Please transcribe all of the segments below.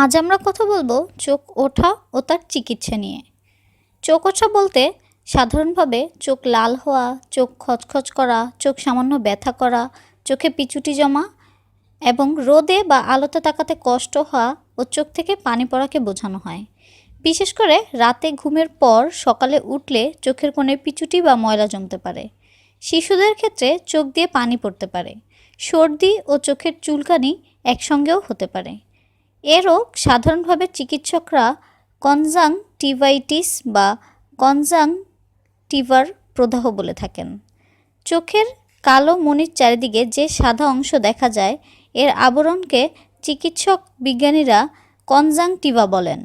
আজ আমরা কথা বলব চোখ ওঠা ও তার চিকিৎসা নিয়ে। চোখ ওঠা বলতে সাধারণভাবে চোখ লাল হওয়া, চোখ খচখচ করা, চোখ সামান্য ব্যথা করা, চোখে পিচুটি জমা এবং রোদে বা আলোতে তাকাতে কষ্ট হওয়া ও চোখ থেকে পানি পড়াকে বোঝানো হয়। বিশেষ করে রাতে ঘুমের পর সকালে উঠলে চোখের কোণে পিচুটি বা ময়লা জমতে পারে। শিশুদের ক্ষেত্রে চোখ দিয়ে পানি পড়তে পারে। সর্দি ও চোখের চুলকানি একসঙ্গেও হতে পারে। এ রোগ সাধারণভাবে চিকিৎসকরা কনজাংটিভাইটিস বা কনজাংটিভার প্রদাহ বলে থাকেন। চোখের কালো মণির চারিদিকে যে সাদা অংশ দেখা যায়, এর আবরণকে চিকিৎসক বিজ্ঞানীরা কনজাংটিভা বলেন।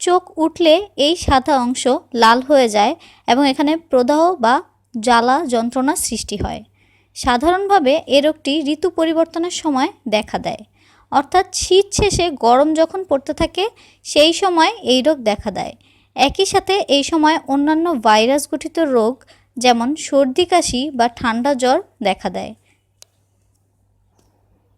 চোখ উঠলে এই সাদা অংশ লাল হয়ে যায় এবং এখানে প্রদাহ বা জ্বালা যন্ত্রণা সৃষ্টি হয়। সাধারণভাবে এ রোগটি ঋতু পরিবর্তনের সময় দেখা দেয়। অর্থাৎ শীত শেষে গরম যখন পড়তে থাকে, সেই সময় এই রোগ দেখা দেয়। একই সাথে এই সময় অন্যান্য ভাইরাস গঠিত রোগ যেমন সর্দি, কাশি বা ঠান্ডা জ্বর দেখা দেয়।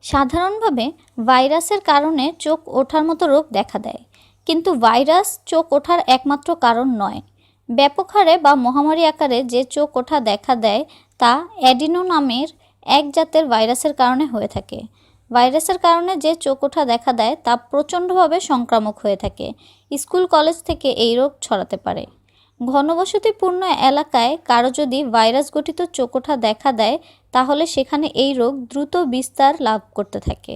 সাধারণভাবে ভাইরাসের কারণে চোখ ওঠার মতো রোগ দেখা দেয়। কিন্তু ভাইরাস চোখ ওঠার একমাত্র কারণ নয়। ব্যাপক হারে বা মহামারী আকারে যে চোখ ওঠা দেখা দেয় তা অ্যাডিনো নামের এক জাতের ভাইরাসের কারণে হয়ে থাকে। ভাইরাসের কারণে যে চোখ ওঠা দেখা দেয় তা প্রচণ্ডভাবে সংক্রামক হয়ে থাকে। স্কুল, কলেজ থেকে এই রোগ ছড়াতে পারে। ঘনবসতিপূর্ণ এলাকায় কারও যদি ভাইরাস গঠিত চোখ ওঠা দেখা দেয়, তাহলে সেখানে এই রোগ দ্রুত বিস্তার লাভ করতে থাকে।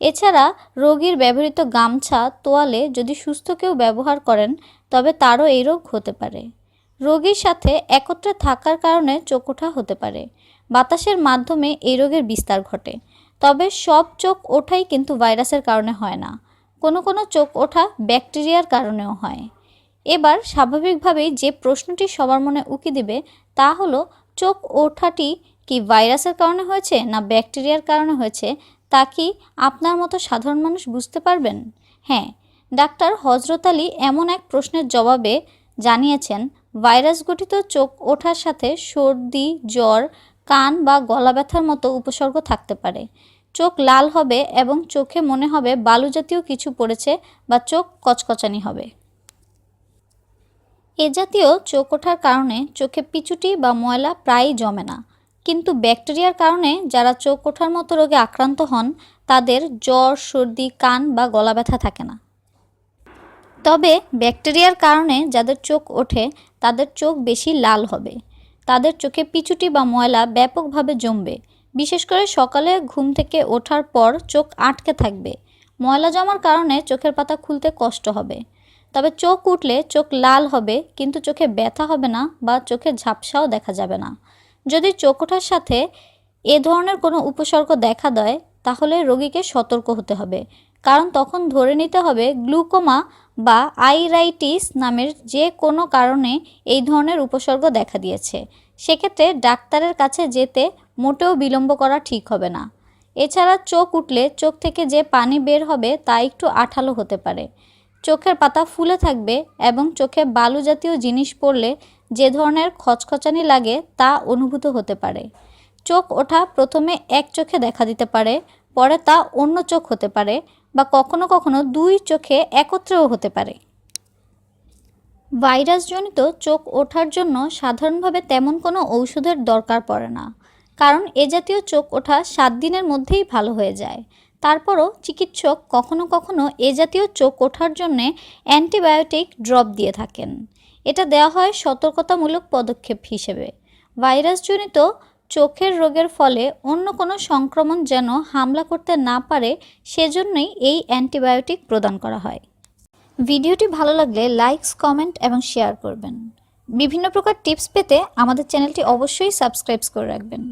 এছাড়া রোগীর ব্যবহৃত গামছা, তোয়ালে যদি সুস্থ কেউ ব্যবহার করেন, তবে তারও এই রোগ হতে পারে। রোগীর সাথে একত্রে থাকার কারণে চোখ ওঠা হতে পারে। বাতাসের মাধ্যমে এই রোগের বিস্তার ঘটে। তবে সব চোখ ওঠাই কিন্তু ভাইরাসের কারণে হয় না। কোনো কোনো চোখ ওঠা ব্যাকটেরিয়ার কারণেও হয়। এবার স্বাভাবিকভাবেই যে প্রশ্নটি সবার মনে উকি দিবে তা হলো, চোখ ওঠাটি কি ভাইরাসের কারণে হয়েছে না ব্যাকটেরিয়ার কারণে হয়েছে তা কি আপনার মতো সাধারণ মানুষ বুঝতে পারবেন? হ্যাঁ ডাক্তার হজরত আলী এমন এক প্রশ্নের জবাবে জানিয়েছেন, ভাইরাস গঠিত চোখ ওঠার সাথে সর্দি, জ্বর কান বা গলা ব্যথার মতো উপসর্গ থাকতে পারে। চোখ লাল হবে এবং চোখে মনে হবে বালু জাতীয় কিছু পড়েছে বা চোখ কচকচানি হবে। এ জাতীয় চোখ ওঠার কারণে চোখে পিচুটি বা ময়লা প্রায়ই জমে না। কিন্তু ব্যাকটেরিয়ার কারণে যারা চোখ ওঠার মতো রোগে আক্রান্ত হন, তাদের জ্বর, সর্দি, কান বা গলা ব্যথা থাকে না। তবে ব্যাকটেরিয়ার কারণে যাদের চোখ ওঠে, তাদের চোখ বেশি লাল হবে। তাদের চোখে পিচুটি বা ময়লা ব্যাপকভাবে জমবে। বিশেষ করে সকালে ঘুম থেকে ওঠার পর চোখ আটকে থাকবে। ময়লা জমার কারণে চোখের পাতা খুলতে কষ্ট হবে। তবে চোখ উঠলে চোখ লাল হবে, কিন্তু চোখে ব্যথা হবে না বা চোখে ঝাপসাও দেখা যাবে না। যদি চোখ ওঠার সাথে এ ধরনের কোনো উপসর্গ দেখা দেয়, তাহলে রোগীকে সতর্ক হতে হবে। কারণ তখন ধরে নিতে হবে গ্লুকোমা বা আইরাইটিস নামের যে কোনো কারণে এই ধরনের উপসর্গ দেখা দিয়েছে। সেক্ষেত্রে ডাক্তারের কাছে যেতে মোটেও বিলম্ব করা ঠিক হবে না। এছাড়া চোখ উঠলে চোখ থেকে যে পানি বের হবে তা একটু আঠালো হতে পারে। চোখের পাতা ফুলে থাকবে এবং চোখে বালু জাতীয় জিনিস পড়লে যে ধরনের খচখচানি লাগে তা অনুভূত হতে পারে। চোখ ওঠা প্রথমে এক চোখে দেখা দিতে পারে পরে তা অন্য চোখ হতে পারে বা কখনো কখনো দুই চোখে একত্রেও হতে পারে। ভাইরাসজনিত চোখ ওঠার জন্য সাধারণভাবে তেমন কোনো ঔষধের দরকার পড়ে না, কারণ এ জাতীয় চোখ ওঠা সাত দিনের মধ্যেই ভালো হয়ে যায়। তারপরও চিকিৎসক কখনো কখনো এ জাতীয় চোখ ওঠার জন্যে অ্যান্টিবায়োটিক ড্রপ দিয়ে থাকেন। এটা দেওয়া হয় সতর্কতামূলক পদক্ষেপ হিসেবে। ভাইরাসজনিত চোখের রোগের ফলে অন্য কোনো সংক্রমণ যেন হামলা করতে না পারে, সেজন্যই এই অ্যান্টিবায়োটিক প্রদান করা হয়। ভিডিওটি ভালো লাগলে লাইকস কমেন্ট এবং শেয়ার করবেন। বিভিন্ন প্রকার টিপস পেতে আমাদের চ্যানেলটি অবশ্যই সাবস্ক্রাইব করে রাখবেন।